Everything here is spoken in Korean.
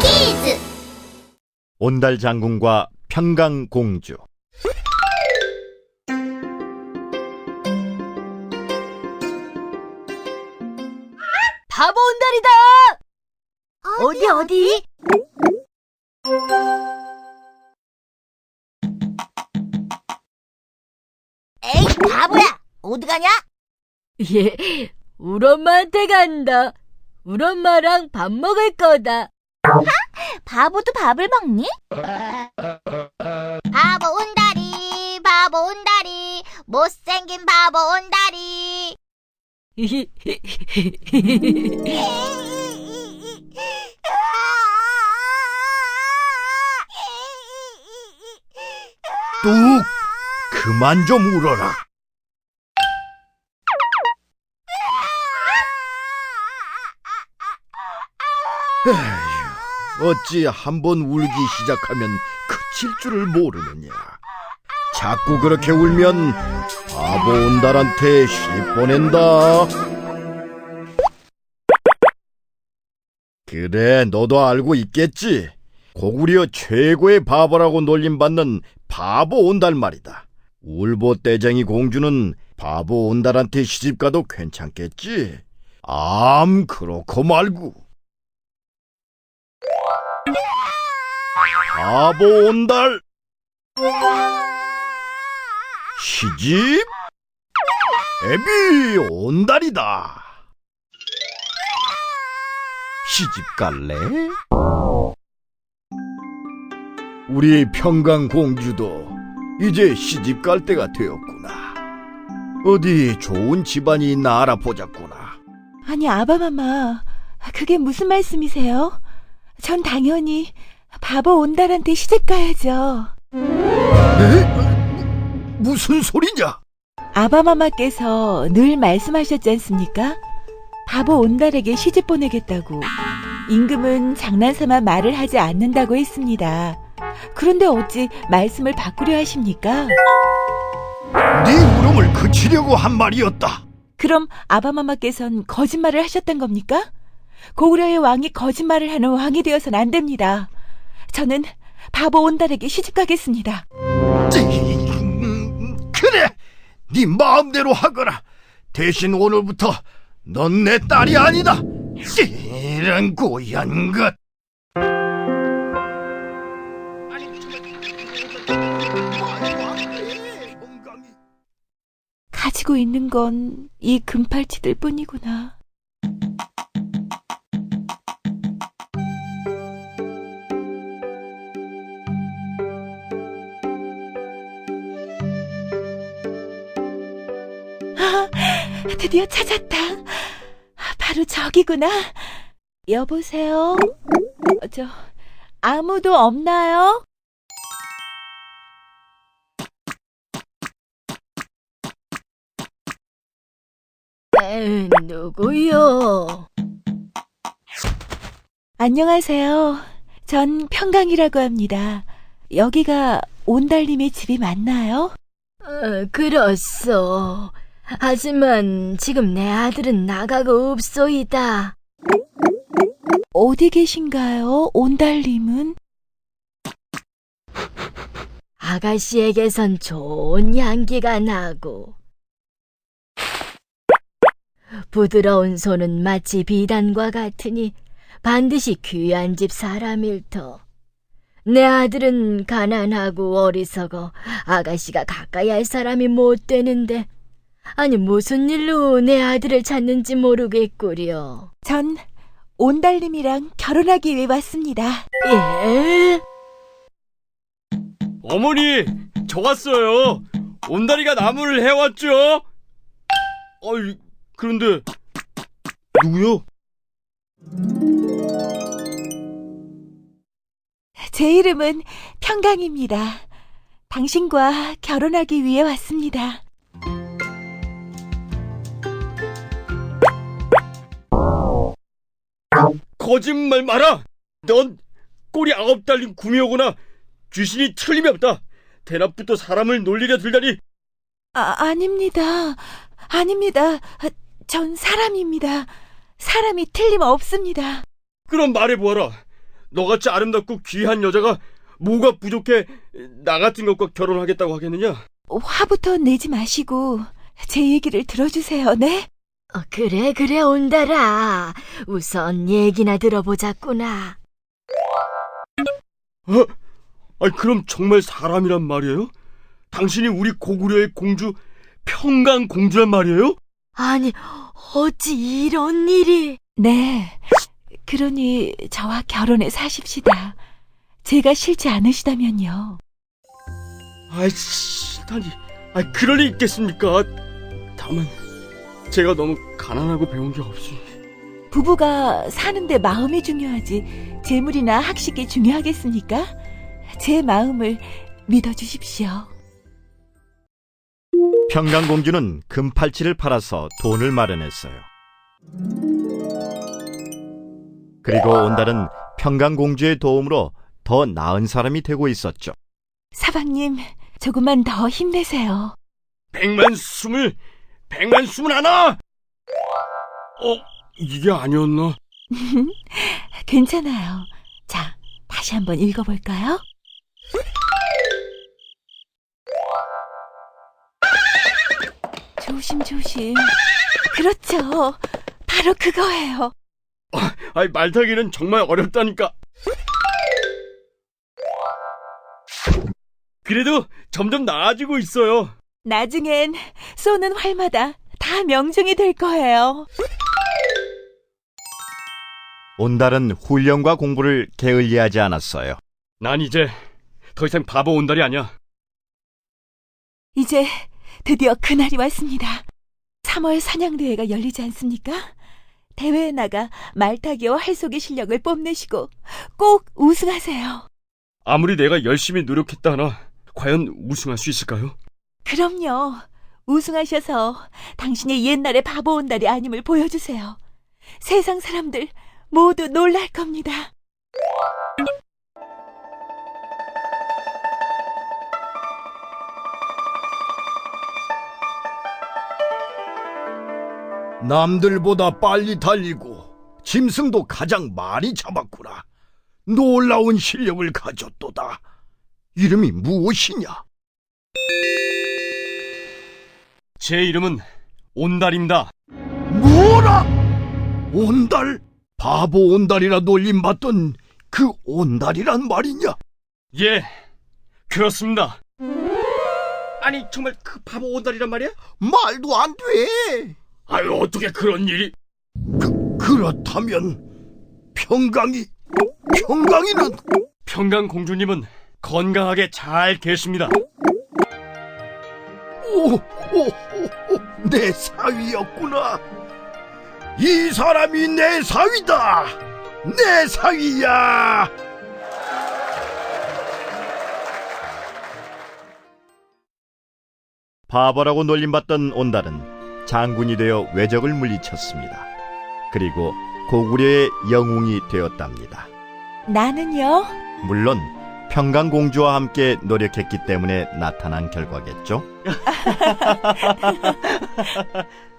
키즈 온달 장군과 평강 공주 바보 온달이다! 어디, 어디? 에이 바보야 어디 가냐? 예, 우리 엄마한테 간다. 우리 엄마랑 밥 먹을 거다. 바보도 밥을 먹니? 바보 온다리 바보 온다리 못생긴 바보 온다리 뚝 그만 좀 울어라 에휴, 어찌 한 번 울기 시작하면 그칠 줄을 모르느냐 자꾸 그렇게 울면 바보 온달한테 씹보낸다 그래 너도 알고 있겠지 고구려 최고의 바보라고 놀림받는 바보 온달 말이다. 울보 떼쟁이 공주는 바보 온달한테 시집가도 괜찮겠지? 암 그렇고 말고. 바보 온달 시집 애비 온달이다. 시집 갈래? 우리 평강 공주도 이제 시집 갈 때가 되었구나. 어디 좋은 집안이 있나 알아보자꾸나. 아니, 아바마마, 그게 무슨 말씀이세요? 전 당연히 바보 온달한테 시집 가야죠. 에? 무슨 소리냐? 아바마마께서 늘 말씀하셨지 않습니까? 바보 온달에게 시집 보내겠다고. 임금은 장난삼아 말을 하지 않는다고 했습니다. 그런데 어찌 말씀을 바꾸려 하십니까? 네 울음을 그치려고 한 말이었다. 그럼 아바마마께선 거짓말을 하셨던 겁니까? 고구려의 왕이 거짓말을 하는 왕이 되어선 안 됩니다. 저는 바보 온달에게 시집 가겠습니다. 음, 그래, 네 마음대로 하거라. 대신 오늘부터 넌 내 딸이 아니다. 이런 고얀 것. 가지고 있는 건 이 금팔찌들 뿐이구나. 드디어 찾았다. 바로 저기구나. 여보세요? 어, 저, 아무도 없나요? 에, 누구요? 안녕하세요. 전 평강이라고 합니다. 여기가 온달님의 집이 맞나요? 어, 그렇소. 하지만 지금 내 아들은 나가고 없소이다. 어디 계신가요, 온달님은? 아가씨에게선 좋은 향기가 나고 부드러운 손은 마치 비단과 같으니 반드시 귀한 집 사람일 터. 내 아들은 가난하고 어리석어 아가씨가 가까이 할 사람이 못 되는데 아니 무슨 일로 내 아들을 찾는지 모르겠구려. 전 온달님이랑 결혼하기 위해 왔습니다. 예? 어머니, 저 왔어요. 온다리가 나무를 해왔죠? 어이, 그런데 누구요? 제 이름은 평강입니다. 당신과 결혼하기 위해 왔습니다. 거짓말 마라. 넌 꼬리 아홉 달린 구미호구나. 귀신이 틀림이 없다. 대낮부터 사람을 놀리려 들다니. 아, 아닙니다. 아닙니다. 아, 전 사람입니다. 사람이 틀림없습니다. 그럼 말해보아라. 너같이 아름답고 귀한 여자가 뭐가 부족해 나 같은 것과 결혼하겠다고 하겠느냐? 화부터 내지 마시고 제 얘기를 들어주세요, 네? 어, 그래, 그래, 온달아. 우선 얘기나 들어보자꾸나. 어? 아니, 그럼 정말 사람이란 말이에요? 당신이 우리 고구려의 공주 평강 공주란 말이에요? 아니, 어찌 이런 일이. 네. 그러니 저와 결혼해 사십시다. 제가 싫지 않으시다면요. 아이씨, 아니, 아니 그럴 리 있겠습니까? 다만 제가 너무 가난하고 배운 게 없으니. 부부가 사는데 마음이 중요하지 재물이나 학식이 중요하겠습니까? 제 마음을 믿어주십시오. 평강공주는 금팔찌를 팔아서 돈을 마련했어요. 그리고 온달은 평강공주의 도움으로 더 나은 사람이 되고 있었죠. 사방님, 조금만 더 힘내세요. 백만 스물, 백만 스물 하나. 어, 이게 아니었나? 괜찮아요. 자, 다시 한번 읽어볼까요? 조심조심. 그렇죠. 바로 그거예요. 아이 말타기는 정말 어렵다니까. 그래도 점점 나아지고 있어요. 나중엔 쏘는 활마다 다 명중이 될 거예요. 온달은 훈련과 공부를 게을리하지 않았어요. 난 이제 더 이상 바보 온달이 아니야. 이제 드디어 그날이 왔습니다. 3월 사냥대회가 열리지 않습니까? 대회에 나가 말타기와 활쏘기 실력을 뽐내시고 꼭 우승하세요. 아무리 내가 열심히 노력했다 하나 과연 우승할 수 있을까요? 그럼요. 우승하셔서 당신의 옛날의 바보 온달이 아님을 보여주세요. 세상 사람들 모두 놀랄 겁니다. 남들보다 빨리 달리고 짐승도 가장 많이 잡았구나. 놀라운 실력을 가졌도다. 이름이 무엇이냐? 제 이름은 온달입니다. 뭐라? 온달? 바보 온달이라 놀림받던 그 온달이란 말이냐? 예, 그렇습니다. 아니 정말 그 바보 온달이란 말이야? 말도 안 돼. 아유 어떻게 그런 일이? 그, 그렇다면 평강이 평강이는 평강 공주님은 건강하게 잘 계십니다. 오, 오, 오, 오, 내 사위였구나. 이 사람이 내 사위다. 내 사위야. 바보라고 놀림받던 온달은 장군이 되어 외적을 물리쳤습니다. 그리고 고구려의 영웅이 되었답니다. 나는요? 물론 평강공주와 함께 노력했기 때문에 나타난 결과겠죠.